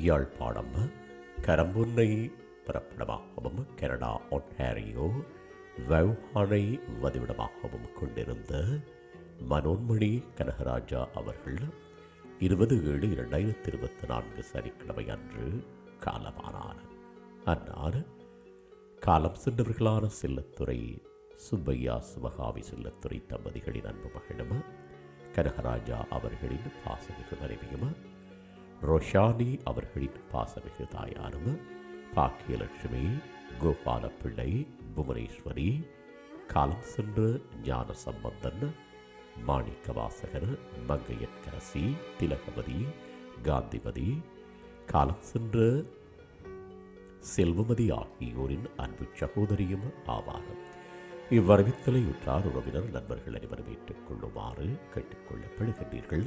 Yazhpanam கரம்புன்னை பிறப்பிடமாகவும் Canada ஒன்ஹாரியோ வவுஹானை வதிவிடமாகவும் கொண்டிருந்த மனோன்மணி கனகராஜா அவர்கள் இருபது ஏழு இரண்டாயிரத்தி இருபத்தி நான்கு சனிக்கிழமை அன்று காலமானார். அன்னார் காலம் சென்றவர்களான செல்லத்துறை சுப்பையா சிவகாமி செல்லத்துறை தம்பதிகளின் அன்பு மகனும் கனகராஜா அவர்களின் பாசமிகு மனைவியும் ரொஷானி அவர்களின் பாசமிகு தாயாரும் பாக்கியலட்சுமி கோபால பிள்ளை புவனேஸ்வரி காலம் சென்ற ஞான சம்பந்தன் மாணிக்கவாசகர் மங்கையற்கரசி திலகவதி காந்திமதி காலம் சென்ற செல்வமதி ஆகியோரின் அன்பு சகோதரியும் ஆவார். இவ்வரவித்தலை உற்றார் உறவினர் நண்பர்கள் அனைவரும் ஏற்றுக்கொள்ளுமாறு கேட்டுக்கொள்ளப்படுகின்றீர்கள்.